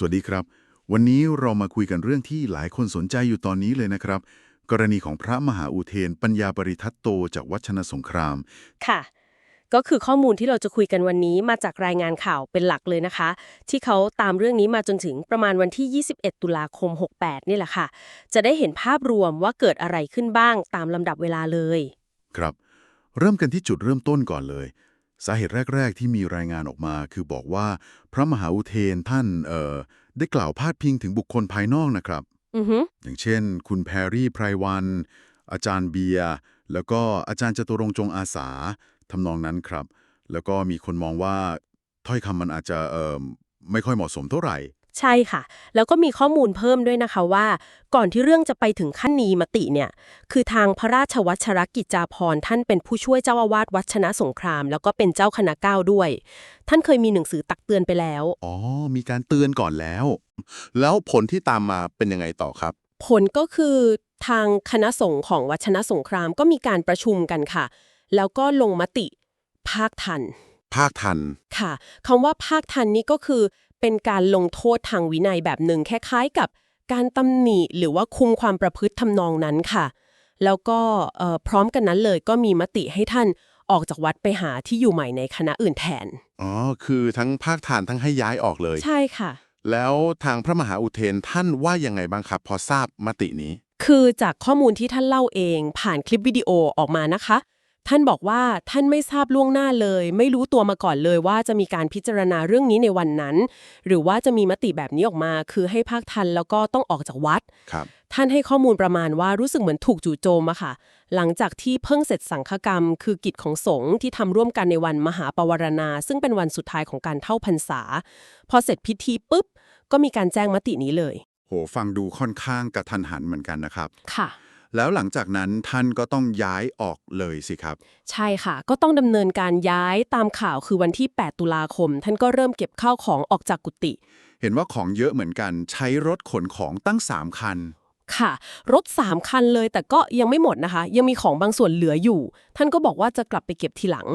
สวัสดีครับ วันนี้เรามาคุยกันเรื่องที่หลายคนสนใจอยู่ตอนนี้เลยนะครับ กรณีของพระมหาอุเทน ปัญญาบริทัตโตจากวัชนสงคราม ค่ะ ก็คือข้อมูลที่เราจะคุยกันวันนี้มาจากรายงานข่าวเป็นหลักเลยนะคะ ที่เขาตามเรื่องนี้มาจนถึงประมาณวันที่ 21 ตุลาคม 68 นี่แหละค่ะ จะได้เห็นภาพรวมว่าเกิดอะไรขึ้นบ้างตามลำดับเวลาเลย ครับ เริ่มกันที่จุดเริ่มต้นก่อนเลย สาเหตุแรก ๆ ที่มีรายงานออกมา คือบอกว่าพระมหาอุเทนท่านเอ่อได้กล่าวพาดพิงถึงบุคคลภายนอกนะครับ อือฮึอย่างเช่น คุณแพรรี่ไพรวัน อาจารย์เบียร์แล้วก็อาจารย์จตุรงค์จงอาสาทำนองนั้นครับ แล้วก็มีคนมองว่าถ้อยคำมันอาจจะเอ่อไม่ค่อยเหมาะสมเท่าไหร่ ใช่ค่ะ แล้วก็มีข้อมูลเพิ่มด้วยนะคะว่า ก่อนที่เรื่องจะไปถึงขั้นนีมติเนี่ย คือทางพระราชวัชรกิจจาภรณ์ท่านเป็นผู้ช่วยเจ้าอาวาสวัดชนะสงคราม แล้วก็เป็นเจ้าคณะเก้าด้วย ท่านเคยมีหนังสือตักเตือนไปแล้ว อ๋อ มีการเตือนก่อนแล้ว แล้วผลที่ตามมาเป็นยังไงต่อครับ ผลก็คือทางคณะสงฆ์ของวัดชนะสงครามก็มีการประชุมกันค่ะ แล้วก็ลงมติภาคทัน ภาคทัน ค่ะคำว่าภาคทันนี่ก็คือ เป็นการลงโทษทางวินัยแบบหนึ่งคล้ายๆกับการตำหนิหรือว่าคุมความประพฤติทำนองนั้นค่ะ แล้วก็เอ่อพร้อมกันนั้นเลยก็มีมติให้ท่านออกจากวัดไปหาที่อยู่ใหม่ในคณะอื่นแทน อ๋อ คือทั้งภาคทันทั้งให้ย้ายออกเลย ใช่ค่ะ แล้วทางพระมหาอุเทนท่านว่ายังไงบ้างครับพอทราบมตินี้ คือจากข้อมูลที่ท่านเล่าเองผ่านคลิปวิดีโอออกมานะคะ ท่านบอกว่าท่านไม่ทราบล่วงหน้าเลย ไม่รู้ตัวมาก่อนเลยว่าจะมีการพิจารณาเรื่องนี้ในวันนั้น หรือว่าจะมีมติแบบนี้ออกมา คือให้ภาคทันแล้วก็ต้องออกจากวัด ครับ ท่านให้ข้อมูลประมาณว่ารู้สึกเหมือนถูกจู่โจมอะค่ะ หลังจากที่เพิ่งเสร็จสังฆกรรม คือกิจของสงฆ์ที่ทำร่วมกันในวันมหาปวารณา ซึ่งเป็นวันสุดท้ายของการเท่าพรรษา พอเสร็จพิธีปุ๊บก็มีการแจ้งมตินี้เลย โห ฟังดูค่อนข้างกระทันหันเหมือนกันนะครับ ค่ะ แล้วหลังจากนั้นท่านก็ต้องย้ายออกเลยสิครับ ใช่ค่ะ ก็ต้องดำเนินการย้ายตามข่าวคือวันที่ 8 ตุลาคม ท่านก็เริ่มเก็บข้าวของออกจากกุฏิเห็นว่าของเยอะเหมือนกันใช้รถขนของตั้ง 3 คัน ค่ะ รถ 3 คันเลยแต่ก็ยังไม่หมดนะคะ ยังมีของบางส่วนเหลืออยู่ ท่านก็บอกว่าจะกลับไปเก็บทีหลัง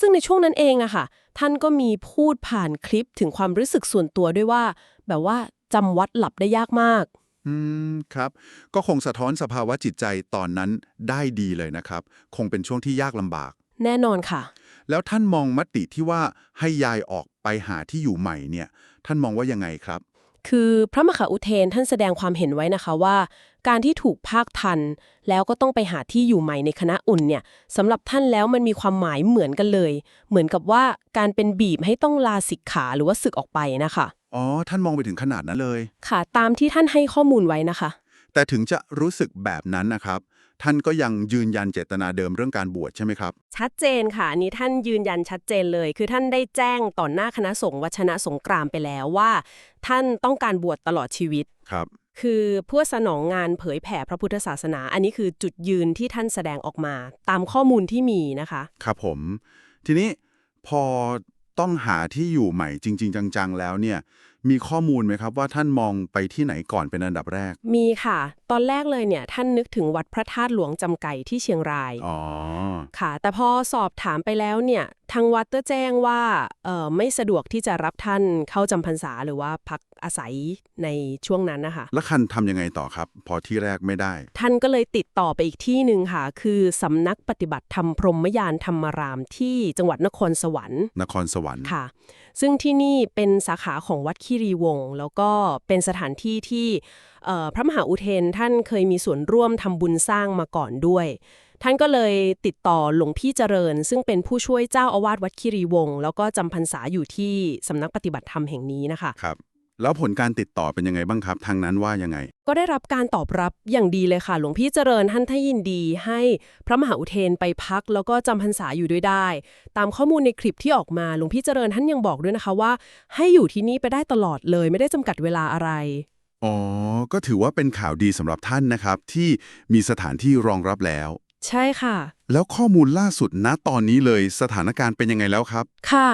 ซึ่งในช่วงนั้นเองอะค่ะ ท่านก็มีพูดผ่านคลิปถึงความรู้สึกส่วนตัวด้วยว่า แบบว่าจำวัดหลับได้ยากมาก อืมครับ ก็คงสะท้อนสภาวะจิตใจตอนนั้นได้ดีเลยนะครับ คงเป็นช่วงที่ยากลำบาก แน่นอนค่ะ แล้วท่านมองมติที่ว่าให้ยายออกไปหาที่อยู่ใหม่เนี่ย ท่านมองว่ายังไงครับ คือพระมหาอุเทนท่านแสดงความเห็นไว้นะคะว่า การที่ถูกภาคทัน แล้วก็ต้องไปหาที่อยู่ใหม่ในคณะอุ่นเนี่ยสำหรับท่านแล้วมันมีความหมายเหมือนกันเลย เหมือนกับว่าการเป็นบีบให้ต้องลาสิกขาหรือว่าศึกออกไปนะคะ อ๋อ ท่านมองไปถึงขนาดนั้นเลย ค่ะ ตามที่ท่านให้ข้อมูลไว้นะคะ แต่ถึงจะรู้สึกแบบนั้นนะครับ ท่านก็ยังยืนยันเจตนาเดิมเรื่องการบวชใช่ไหมครับ ชัดเจนค่ะอันนี้ท่านยืนยันชัดเจนเลย คือท่านได้แจ้งต่อหน้าคณะสงฆ์วัชนะสงกรามไปแล้วว่า ท่านต้องการบวชตลอดชีวิต ครับ คือเพื่อสนองงานเผยแผ่พระพุทธศาสนา อันนี้คือจุดยืนที่ท่านแสดงออกมา ตามข้อมูลที่มีนะคะ ครับผม ทีนี้พอ ต้องหาที่อยู่ใหม่จริง ๆ จัง ๆ แล้วเนี่ย มีข้อมูลไหมครับว่าท่านมองไปที่ไหนก่อนเป็นอันดับแรก มีค่ะ ตอนแรกเลยเนี่ย ท่านนึกถึงวัดพระธาตุหลวงจำไก่ที่เชียงราย อ๋อ ค่ะ แต่พอสอบถามไปแล้วเนี่ย ทางวัดก็แจ้งว่าเอ่อไม่สะดวกที่จะรับท่านเข้าจำพรรษาหรือว่าพักอาศัยในช่วงนั้นนะคะ แล้วคันทำยังไงต่อครับ พอที่แรกไม่ได้ ท่านก็เลยติดต่อไปอีกที่หนึ่งค่ะ คือสำนักปฏิบัติธรรมพรหมยานธรรมารามที่จังหวัดนครสวรรค์ นครสวรรค์ค่ะ ซึ่งที่นี่เป็นสาขาของวัดคีรีวงศ์แล้วก็เป็นสถานที่ที่เอ่อพระมหาอุเทนท่านเคยมีส่วนร่วมทำบุญสร้างมาก่อนด้วย ท่านก็เลยติดต่อหลวงพี่เจริญ ซึ่งเป็นผู้ช่วยเจ้าอาวาสวัดคีรีวงศ์แล้วก็จำพรรษาอยู่ที่สำนักปฏิบัติธรรมแห่งนี้นะคะ ครับ แล้วผลการติดต่อเป็นยังไงบ้างครับ ทางนั้นว่ายังไง ก็ได้รับการตอบรับอย่างดีเลยค่ะ หลวงพี่เจริญท่านท่านยินดีให้พระมหาอุเทนไปพัก แล้วก็จำพรรษาอยู่ด้วยได้ ตามข้อมูลในคลิปที่ออกมาหลวงพี่เจริญท่านยังบอกด้วยนะคะว่า ให้อยู่ที่นี่ไปได้ตลอดเลย ไม่ได้จำกัดเวลาอะไรอ๋อ ก็ถือว่าเป็นข่าวดีสำหรับท่านนะครับ ที่มีสถานที่รองรับแล้ว ใช่ค่ะ แล้วข้อมูลล่าสุดณตอนนี้เลยสถานการณ์เป็นยังไงแล้วครับ ค่ะ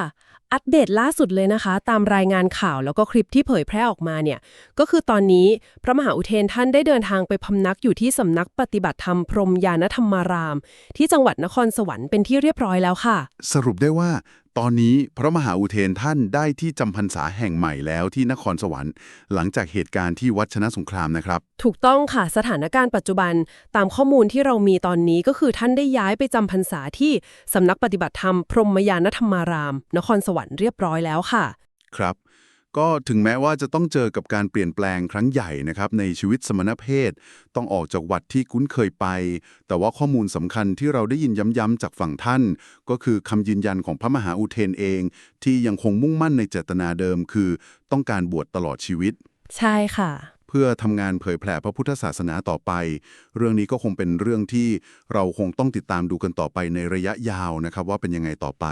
อัปเดตล่าสุดเลยนะคะ ตามรายงานข่าวแล้วก็คลิปที่เผยแพร่ออกมาเนี่ย ก็คือตอนนี้พระมหาอุเทนท่านได้เดินทางไปพำนักอยู่ที่สำนักปฏิบัติธรรมพรหมยานธรรมาราม ที่จังหวัดนครสวรรค์เป็นที่เรียบร้อยแล้วค่ะ สรุปได้ว่า ตอนนี้พระมหาอุเทนท่านได้ที่จำพรรษาแห่งใหม่แล้วที่นครสวรรค์ หลังจากเหตุการณ์ที่วัดชนะสงครามนะครับ ถูกต้องค่ะสถานการณ์ปัจจุบันตามข้อมูลที่เรามีตอนนี้ก็คือท่านได้ย้ายไปจำพรรษาที่สำนักปฏิบัติธรรมพรหมยานธรรมาราม นครสวรรค์เรียบร้อยแล้วค่ะ ครับ ก็ถึงแม้ว่าจะต้องเจอกับการเปลี่ยนแปลงครั้งใหญ่นะครับในชีวิตสมณเพศ ต้องออกจากวัดที่คุ้นเคยไป แต่ว่าข้อมูลสำคัญที่เราได้ยินย้ำๆจากฝั่งท่าน ก็คือคำยืนยันของพระมหาอุเทนเอง ที่ยังคงมุ่งมั่นในเจตนาเดิม คือต้องการบวชตลอดชีวิต ใช่ค่ะ เพื่อทำงานเผยแผ่พระพุทธศาสนาต่อไป เรื่องนี้ก็คงเป็นเรื่องที่เราคงต้องติดตามดูกันต่อไปในระยะยาวนะครับ ว่าเป็นยังไงต่อไป